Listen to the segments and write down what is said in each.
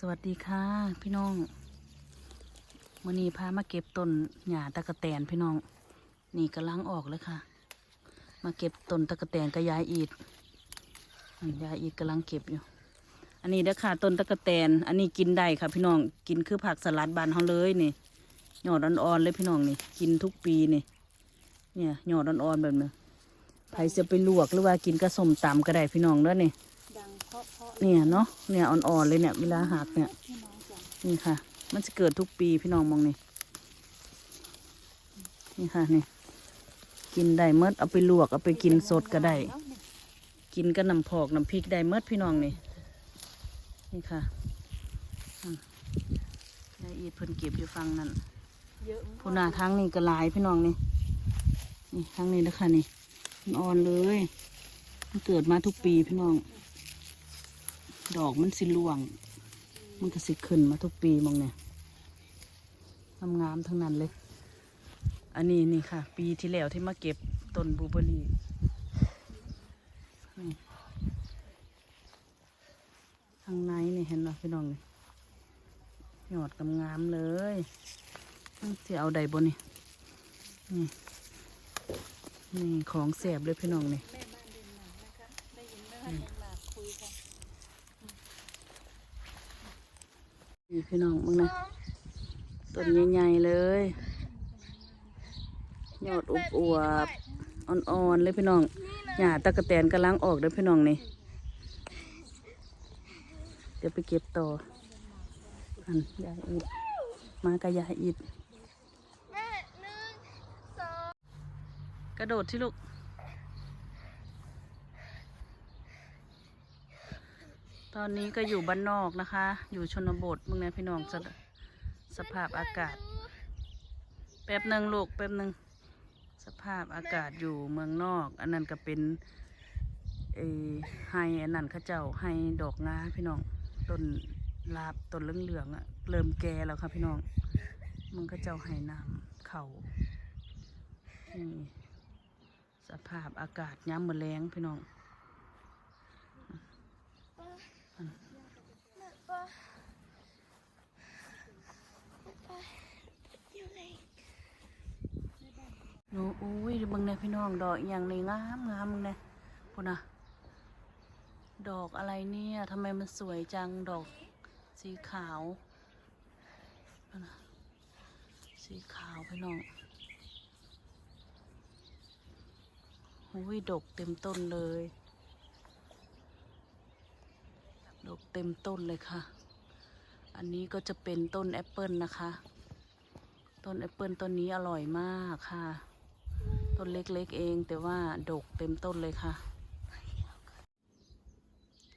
สวัสดีค่ะ พี่น้องมื่อนี้พามาเก็บต้นหญ้าตะกะแตนพี่น้อง นี่กำลังออกเลยค่ะ มาเก็บต้นตะกะแตนกับยายอีดอันยายอีดกำลังเก็บอยู่ อันนี้เด้อค่ะต้นตะกะแตน อันนี้กินได้ค่ะ พี่น้องกินคือผักสลัดบานเขาเลยนี่หยอดอ่อนๆเลยพี่น้องนี่กินทุกปีนี่เนี่ยหยอดอ่อนๆแบบนี้ใครจะไปลวกหรือว่ากินกระสมตำก็ได้พี่น้องเด้อนี่ เนี่ยเนาะเนี่ยอ่อนๆเลยเนี่ยเวลาหักเนี่ยนี่ค่ะ มันจะเกิดทุกปีพี่น้องมองนี่นี่ค่ะนี่กินได้เมดเอาไปลวกเอาไปกินสดก็ได้ กินกับน้ำพอกน้ำพริกได้เมดพี่น้องนี่นี่ค่ะยายอีดเพิ่นเก็บอยู่ฟังนั่นพุนาทั้งนี่ก็ลายพี่น้องนี่นี่ทั้งนี้นะคะนี่มันอ่อนเลย มันเกิดมาทุกปีพี่น้อง ดอกมันสิร่วง มันก็สิขึ้นมาทุกปีมองเนี่ยงามๆทั้งนั้นเลย อันนี้นี่ค่ะ ปีที่แล้วที่มาเก็บต้นบูเบอร์รี่นี่ข้างในนี่เห็นไหมพี่น้องนี่หยอดกำงามเลยที่เอาใดบนนี่นี่นี่ของแสบเลยพี่น้องนี่ แม่บ้านเดินมานะคะได้ยินแม่บ้านเดินมาคุยกัน นี่พี่น้องมึงนะต้นใหญ่ๆเลยยอดอุบอวบๆอ่อนๆเลยพี่น้องหญ้าตะกะแตนกำลังออกเด้อพี่น้องนี่เดี๋ยวไปเก็บต่ออันยายอิดมากับยายอิดกระโดดที่ลูก ตอนนี้ก็อยู่บ้านนอกนะคะ อยู่ชนบทมึงนะพี่น้องสภสภาพอากาศ แป๊บหนึ่งลูกแป๊บหนึ่งสภาพอากาศอยู่เมืองนอก อันนั้นก็เป็นเออไฮอันนั้นข้าเจ้าไฮดอกงาพี่น้องต้นลาบต้นเหลืองๆอะเริ่มแก่แล้วค่ะพี่น้องมึงข้าเจ้าไฮน้ำเขาสภาพอากาศย้ำมือแรงพี่น้อง หนูอุ้ยเบิ่งเนี่ยพี่น้องดอกอย่างนี้งามงามมึงเนี่ยพุ่นะดอกอะไรเนี่ยทำไมมันสวยจังดอกสีขาวนั่นน่ะสีขาวพี่น้องอุ้ยดกเต็มต้นเลย ด กเต็มต้นเลยค่ะ อันนี้ก็จะเป็นต้นแอปเปิลนะคะ ต้นแอปเปิลต้นนี้อร่อยมากค่ะ ต้นเล็กๆเองแต่ว่าดกเต็มต้นเลยค่ะ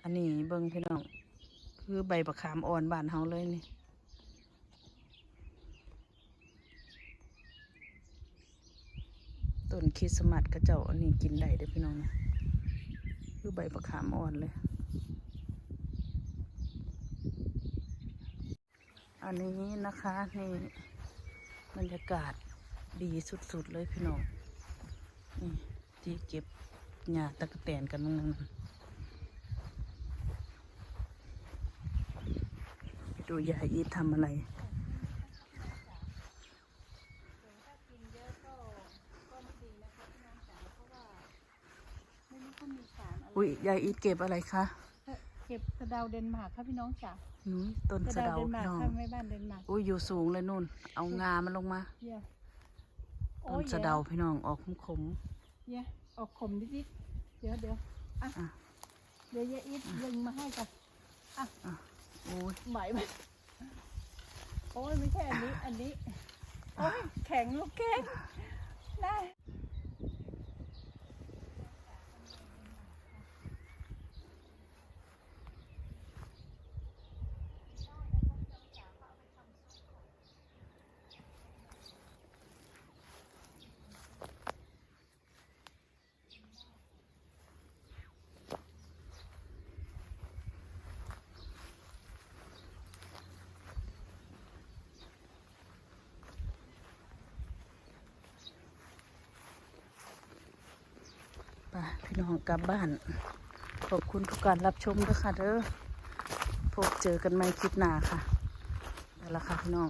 อันนี้เบิ้งพี่น้อง คือใบประขามอ่อนบานเฮาเลยนี่ต้นคริสต์มาสกระเจ้าอันนี้กินได้เด้อพี่น้องเนี่ยคือใบประขามอ่อนเลย อันนี้นะคะนี่บรรยากาศดีสุดๆเลยพี่น้องนี่ที่เก็บหญ้าตะกะแตนกันนั่นไปดูยายอีททำอะไรถ้ากินเยอะก็ก็ไม่ดีนะคะพี่น้องจ๋าเพราะว่าไม่รู้เขามีสารอะไรอุ้ยยายอีทเก็บอะไรคะ เก็บสะเดาเดนมาร์กค่ะพี่น้องจ๋านุ้ยต้นสะสะเดาเดาเดนมาพี่ร์กน้องค่ะแม่บ้านเดนมาร์กอุ้ยอยู่สูงเลยนู่น เอางามันลงมาเยี่ยต้นสะเดาพี่น้องออกขมเยี่ยออกขมนิดๆเดี๋ยวเดี๋ยวอะอะเดี๋ยวยายอีทยิงมาให้กันๆโอ้ยไหมไหมโอ้ยไม่ใช่อันนี้อันนี้โอ้ยแข็งลูกแข็งได้ ไปพี่น้องกลับบ้าน ขอบคุณทุกการรับชมด้วยค่ะเด้อพบเจอกันใหม่คลิปหน้าค่ะไปละค่ะพี่น้อง